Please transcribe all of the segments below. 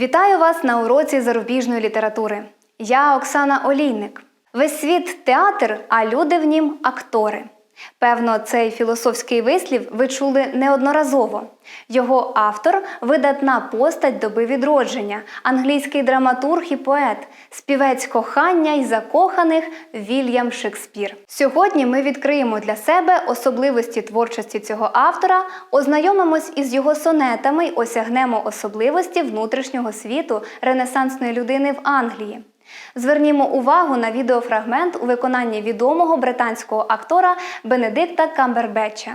Вітаю вас на уроці зарубіжної літератури. Я Оксана Олійник. Весь світ театр, а люди в нім актори. Певно, цей філософський вислів ви чули неодноразово. Його автор видатна постать доби відродження, англійський драматург і поет, співець кохання й закоханих Вільям Шекспір. Сьогодні ми відкриємо для себе особливості творчості цього автора, ознайомимось із його сонетами й осягнемо особливості внутрішнього світу ренесансної людини в Англії. Звернімо увагу на відеофрагмент у виконанні відомого британського актора Бенедикта Камбербетча.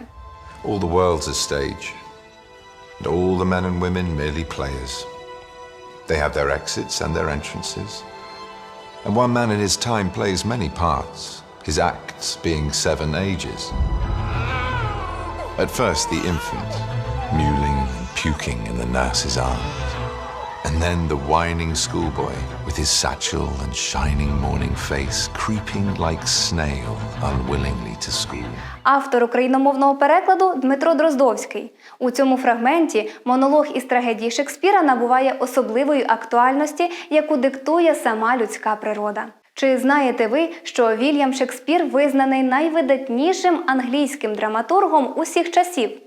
All the world's a stage, and all the men and women merely players. They have their exits and their entrances, and one man in his time plays many parts, his acts being seven ages. At first, the infant, mewling and puking in the nurse's arms, and then the whining schoolboy with his satchel and shining morning face, creeping like snail unwillingly to school. Автор україномовного перекладу Дмитро Дроздовський. У цьому фрагменті монолог із трагедії Шекспіра набуває особливої актуальності, яку диктує сама людська природа. Чи знаєте ви, що Вільям Шекспір визнаний найвидатнішим англійським драматургом усіх часів?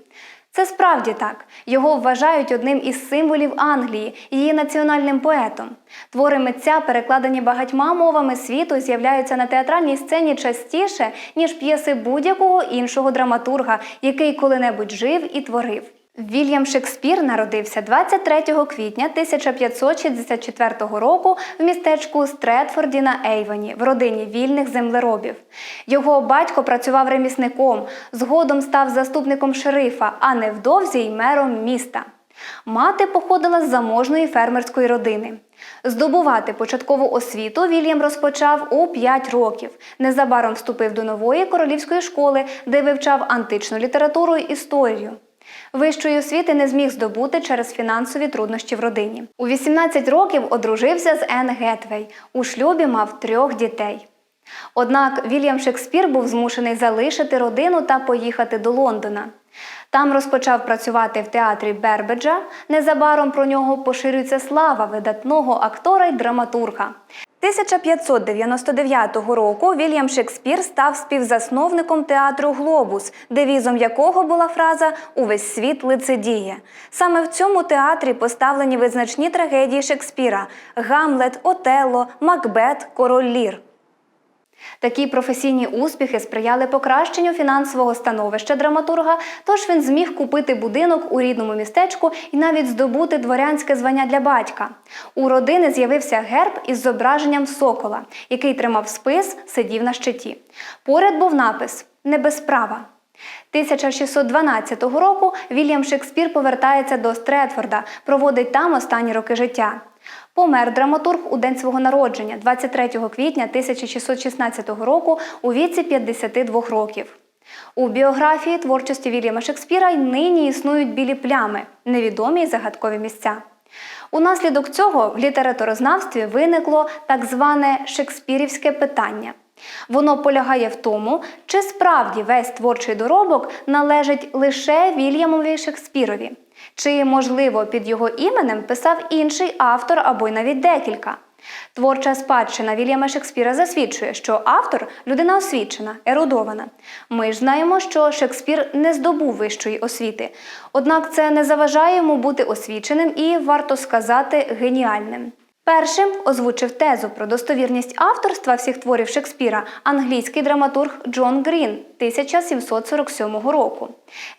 Це справді так. Його вважають одним із символів Англії, її національним поетом. Твори митця, перекладені багатьма мовами світу, з'являються на театральній сцені частіше, ніж п'єси будь-якого іншого драматурга, який коли-небудь жив і творив. Вільям Шекспір народився 23 квітня 1564 року в містечку Стретфорді на Ейвоні в родині вільних землеробів. Його батько працював ремісником, згодом став заступником шерифа, а невдовзі й мером міста. Мати походила з заможної фермерської родини. Здобувати початкову освіту Вільям розпочав у 5 років. Незабаром вступив до нової королівської школи, де вивчав античну літературу і історію. Вищої освіти не зміг здобути через фінансові труднощі в родині. У 18 років одружився з Енн Гетвей. У шлюбі мав трьох дітей. Однак Вільям Шекспір був змушений залишити родину та поїхати до Лондона. Там розпочав працювати в театрі Бербеджа. Незабаром про нього поширюється слава видатного актора й драматурга. 1599 року Вільям Шекспір став співзасновником театру Глобус, девізом якого була фраза Увесь світ лицедіє. Саме в цьому театрі поставлені визначні трагедії Шекспіра Гамлет, Отелло, Макбет, Король Лір. Такі професійні успіхи сприяли покращенню фінансового становища драматурга, тож він зміг купити будинок у рідному містечку і навіть здобути дворянське звання для батька. У родини з'явився герб із зображенням сокола, який тримав спис, сидів на щиті. Поряд був напис Не без права. 1612 року Вільям Шекспір повертається до Стретфорда, проводить там останні роки життя. Помер драматург у день свого народження, 23 квітня 1616 року у віці 52 років. У біографії творчості Вільяма Шекспіра й нині існують білі плями, невідомі й загадкові місця. Унаслідок цього в літературознавстві виникло так зване шекспірівське питання. Воно полягає в тому, чи справді весь творчий доробок належить лише Вільямові Шекспірові, чи, можливо, під його іменем писав інший автор або й навіть декілька. Творча спадщина Вільяма Шекспіра засвідчує, що автор людина освічена, ерудована. Ми ж знаємо, що Шекспір не здобув вищої освіти. Однак це не заважає йому бути освіченим і, варто сказати, геніальним. Першим озвучив тезу про достовірність авторства всіх творів Шекспіра англійський драматург Джон Грін 1747 року.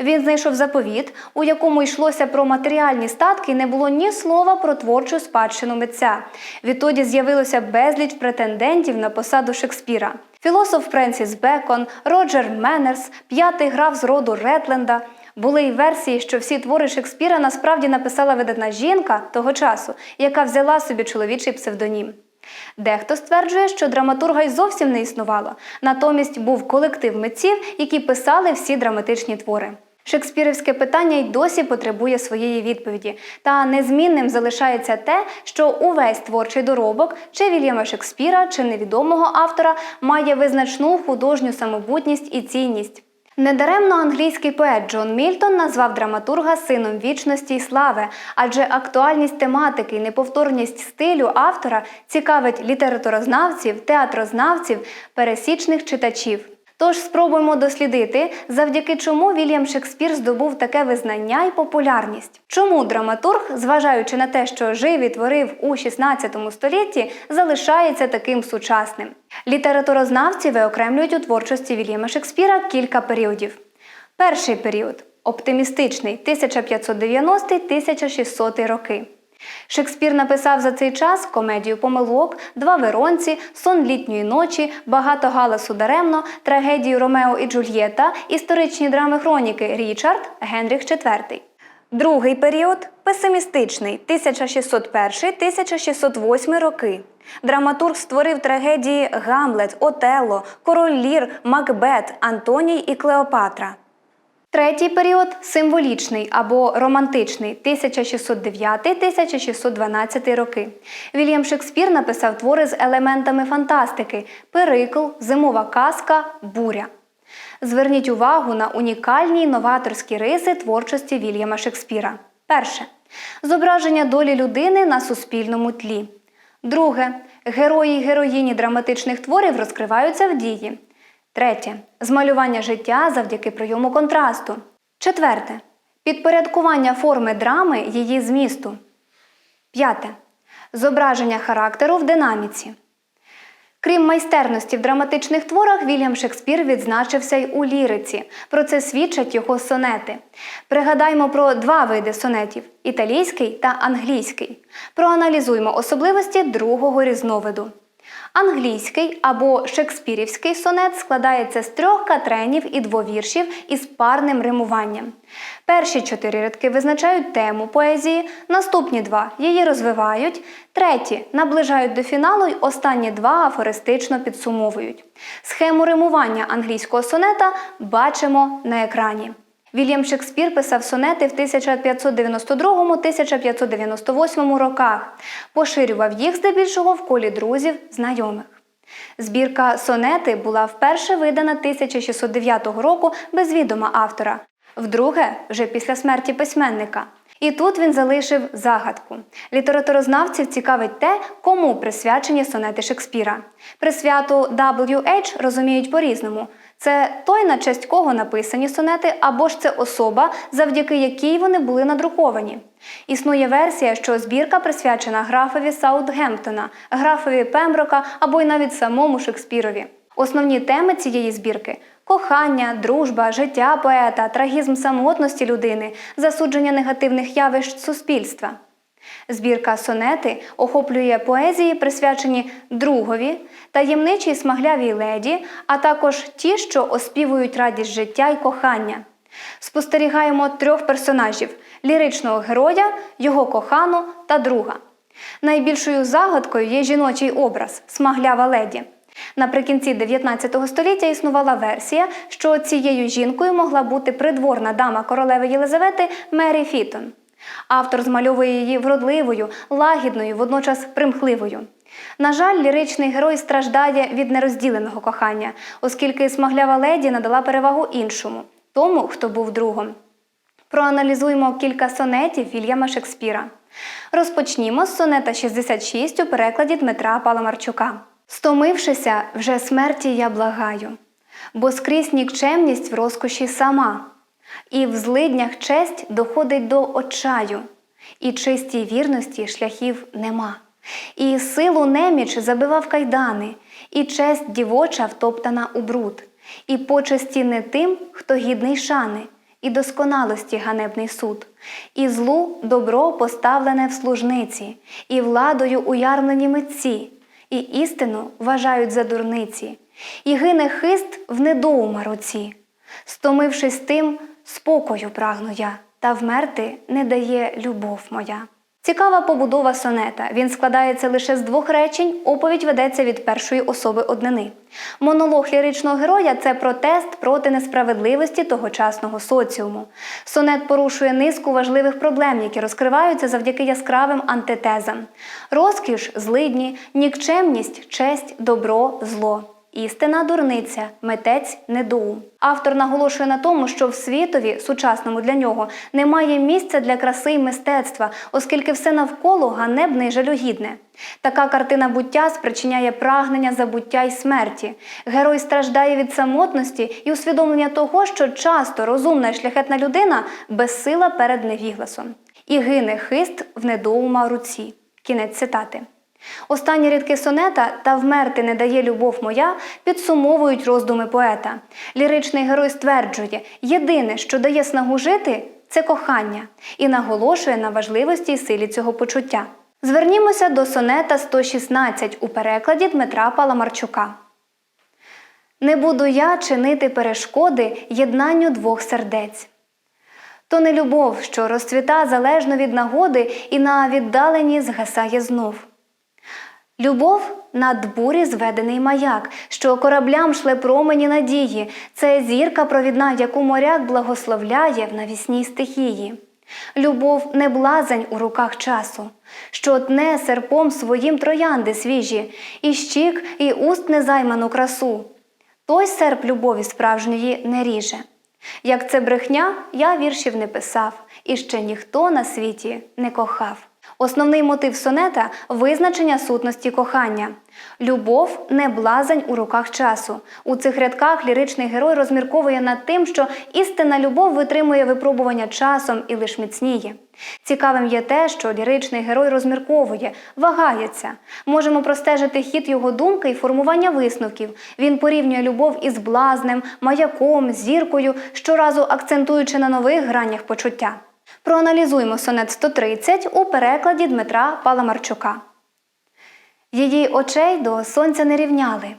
Він знайшов заповіт, у якому йшлося про матеріальні статки, і не було ні слова про творчу спадщину митця. Відтоді з'явилося безліч претендентів на посаду Шекспіра. Філософ Френсіс Бекон, Роджер Меннерс, п'ятий граф з роду Ретленда. Були й версії, що всі твори Шекспіра насправді написала видатна жінка того часу, яка взяла собі чоловічий псевдонім. Дехто стверджує, що драматурга й зовсім не існувало, натомість був колектив митців, які писали всі драматичні твори. Шекспірівське питання й досі потребує своєї відповіді, та незмінним залишається те, що увесь творчий доробок чи Вільяма Шекспіра, чи невідомого автора має визначну художню самобутність і цінність. Недаремно англійський поет Джон Мільтон назвав драматурга сином вічності й слави, адже актуальність тематики і неповторність стилю автора цікавить літературознавців, театрознавців, пересічних читачів. Тож спробуємо дослідити, завдяки чому Вільям Шекспір здобув таке визнання і популярність. Чому драматург, зважаючи на те, що жив і творив у 16 столітті, залишається таким сучасним. Літературознавці виокремлюють у творчості Вільяма Шекспіра кілька періодів. Перший період оптимістичний 1590-1600 роки. Шекспір написав за цей час комедію помилок, два веронці, сон літньої ночі, багато галасу даремно, трагедію Ромео і Джульєта, історичні драми хроніки Річард, Генріх IV. Другий період песимістичний 1601-1608 роки. Драматург створив трагедії Гамлет, Отелло, Король Лір, Макбет, Антоній і Клеопатра. Третій період символічний або романтичний 1609-1612 роки. Вільям Шекспір написав твори з елементами фантастики: Перикл, Зимова казка, буря. Зверніть увагу на унікальні новаторські риси творчості Вільяма Шекспіра. Перше зображення долі людини на суспільному тлі. Друге герої й героїні драматичних творів розкриваються в дії. Третє змалювання життя завдяки прийому контрасту. Четверте підпорядкування форми драми її змісту. П'яте зображення характеру в динаміці. Крім майстерності в драматичних творах, Вільям Шекспір відзначився й у ліриці. Про це свідчать його сонети. Пригадаймо про два види сонетів італійський та англійський. Проаналізуймо особливості другого різновиду. Англійський або шекспірівський сонет складається з трьох катренів і двовіршів із парним римуванням. Перші чотири рядки визначають тему поезії, наступні два її розвивають, треті наближають до фіналу й останні два афористично підсумовують. Схему римування англійського сонета бачимо на екрані. Вільям Шекспір писав сонети в 1592-1598 роках, поширював їх здебільшого в колі друзів, знайомих. Збірка сонети була вперше видана 1609 року без відома автора, вдруге вже після смерті письменника. І тут він залишив загадку. Літературознавців цікавить те, кому присвячені сонети Шекспіра. Присвяту W.H. розуміють по-різному. Це той, на честь кого написані сонети, або ж це особа, завдяки якій вони були надруковані. Існує версія, що збірка присвячена графові Саутгемптона, графові Пемброка або й навіть самому Шекспірові. Основні теми цієї збірки кохання, дружба, життя поета, трагізм самотності людини, засудження негативних явищ суспільства. Збірка сонети охоплює поезії, присвячені другові, таємничій смаглявій леді, а також ті, що оспівують радість життя й кохання. Спостерігаємо трьох персонажів: ліричного героя, його кохану та друга. Найбільшою загадкою є жіночий образ смаглява леді. Наприкінці 19 століття існувала версія, що цією жінкою могла бути придворна дама королеви Єлизавети Мері Фітон. Автор змальовує її вродливою, лагідною, водночас примхливою. На жаль, ліричний герой страждає від нерозділеного кохання, оскільки смаглява леді надала перевагу іншому тому, хто був другом. Проаналізуємо кілька сонетів Вільяма Шекспіра. Розпочнімо з сонета 66 у перекладі Дмитра Паламарчука. Стомившися, вже смерті я благаю, бо скрізь нікчемність в розкоші сама, і в злиднях честь доходить до очаю, і чистій вірності шляхів нема. І силу неміч забивав кайдани, і честь дівоча втоптана у бруд, і почесті не тим, хто гідний шани, і досконалості ганебний суд, і злу добро поставлене в служниці, і владою уярмлені митці, і істину вважають за дурниці, і гине хист в недоума руці. Стомившись тим, спокою прагну я, та вмерти не дає любов моя. Цікава побудова сонета. Він складається лише з двох речень, оповідь ведеться від першої особи однини. Монолог ліричного героя це протест проти несправедливості тогочасного соціуму. Сонет порушує низку важливих проблем, які розкриваються завдяки яскравим антитезам: розкіш, злидні, нікчемність, честь, добро, зло. Істина дурниця, митець недоум. Автор наголошує на тому, що в світові, сучасному для нього, немає місця для краси і мистецтва, оскільки все навколо ганебне і жалюгідне. Така картина буття спричиняє прагнення забуття й смерті. Герой страждає від самотності і усвідомлення того, що часто розумна і шляхетна людина безсила перед невігласом. І гине хист в недоума руці. Кінець цитати. Останні рядки сонета та вмерти не дає любов моя підсумовують роздуми поета. Ліричний герой стверджує, єдине, що дає снагу жити, це кохання, і наголошує на важливості й силі цього почуття. Звернімося до сонета 116 у перекладі Дмитра Паламарчука. Не буду я чинити перешкоди єднанню двох сердець. То не любов, що розцвіта залежно від нагоди і на віддаленні згасає знов. Любов над бурі зведений маяк, що кораблям шле промені надії. Це зірка провідна, яку моряк благословляє в навісній стихії. Любов не блазень у руках часу, що тне серпом своїм троянди свіжі, і щік, і уст незайману красу. Той серп любові справжньої не ріже. Як це брехня, я віршів не писав, і ще ніхто на світі не кохав. Основний мотив сонета визначення сутності кохання. Любов не блазень у руках часу. У цих рядках ліричний герой розмірковує над тим, що істинна любов витримує випробування часом і лиш міцніє. Цікавим є те, що ліричний герой розмірковує, вагається. Можемо простежити хід його думки і формування висновків. Він порівнює любов із блазнем, маяком, зіркою, щоразу акцентуючи на нових гранях почуття. Проаналізуємо сонет 130 у перекладі Дмитра Паламарчука. Її очей до сонця не рівняли.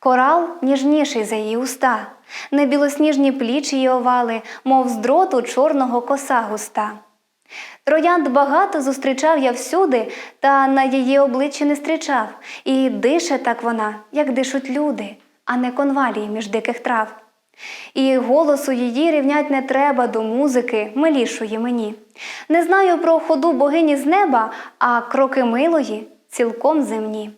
Корал ніжніший за її уста, не білосніжні плічі її овали, мов з дроту чорного коса густа. Троянд багато зустрічав я всюди, та на її обличчі не зустрічав, і дише так вона, як дишуть люди, а не конвалії між диких трав. І голосу її рівнять не треба до музики, милішої мені. Не знаю про ходу богині з неба, а кроки милої цілком земні.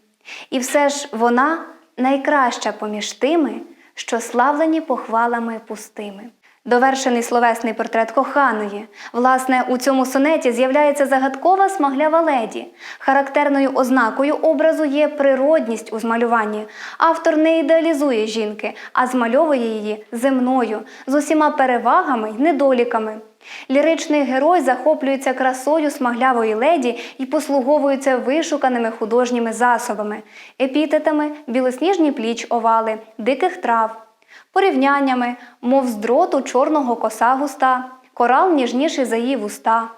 І все ж вона найкраща поміж тими, що славлені похвалами пустими. Довершений словесний портрет коханої. Власне, у цьому сонеті з'являється загадкова смаглява леді. Характерною ознакою образу є природність у змалюванні. Автор не ідеалізує жінки, а змальовує її земною, з усіма перевагами й недоліками. Ліричний герой захоплюється красою смаглявої леді і послуговується вишуканими художніми засобами, епітетами, білосніжні пліч овали, диких трав порівняннями, мов з дроту чорного коса густа, корал ніжніший за її вуста,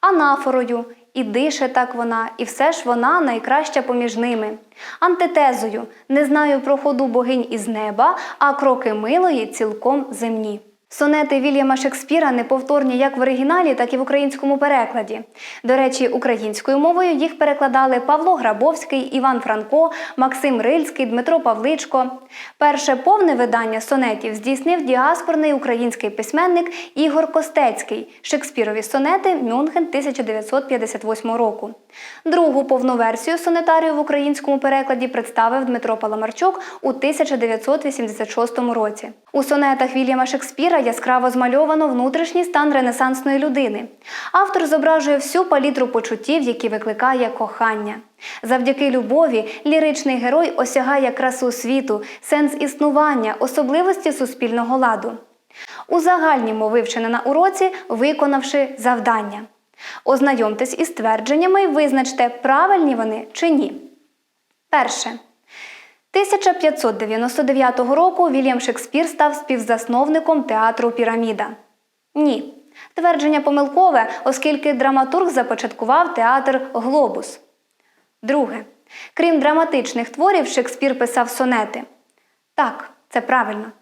анафорою, і дише так вона, і все ж вона найкраща поміж ними. Антитезою не знаю про ходу богинь із неба, а кроки милої цілком земні. Сонети Вільяма Шекспіра неповторні як в оригіналі, так і в українському перекладі. До речі, українською мовою їх перекладали Павло Грабовський, Іван Франко, Максим Рильський, Дмитро Павличко. Перше повне видання сонетів здійснив діаспорний український письменник Ігор Костецький, Шекспірові сонети Мюнхен 1958 року. Другу повну версію сонетарію в українському перекладі представив Дмитро Паламарчук у 1986 році. У сонетах Вільяма Шекспіра яскраво змальовано внутрішній стан ренесансної людини. Автор зображує всю палітру почуттів, які викликає кохання. Завдяки любові ліричний герой осягає красу світу, сенс існування, особливості суспільного ладу. Узагальнімо вивчене на уроці, виконавши завдання. Ознайомтесь із твердженнями і визначте, правильні вони чи ні. Перше. 1599 року Вільям Шекспір став співзасновником театру Піраміда. Ні. Твердження помилкове, оскільки драматург започаткував театр Глобус. Друге. Крім драматичних творів, Шекспір писав сонети. Так, це правильно.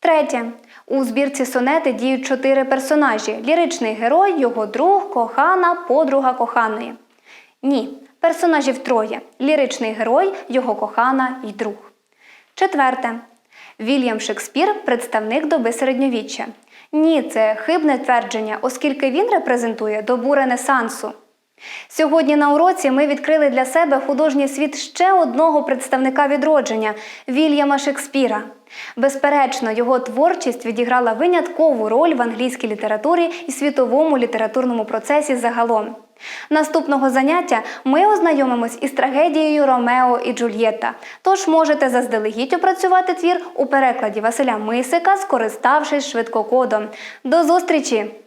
Третє. У збірці сонети діють чотири персонажі: ліричний герой, його друг, кохана, подруга коханої. Ні, персонажів троє: ліричний герой, його кохана і друг. Четверте. Вільям Шекспір представник доби середньовіччя. Ні, це хибне твердження, оскільки він репрезентує добу Ренесансу. Сьогодні на уроці ми відкрили для себе художній світ ще одного представника відродження Вільяма Шекспіра. Безперечно, його творчість відіграла виняткову роль в англійській літературі і світовому літературному процесі загалом. Наступного заняття ми ознайомимось із трагедією Ромео і Джульєта. Тож можете заздалегідь опрацювати твір у перекладі Василя Мисика, скориставшись швидкокодом. До зустрічі!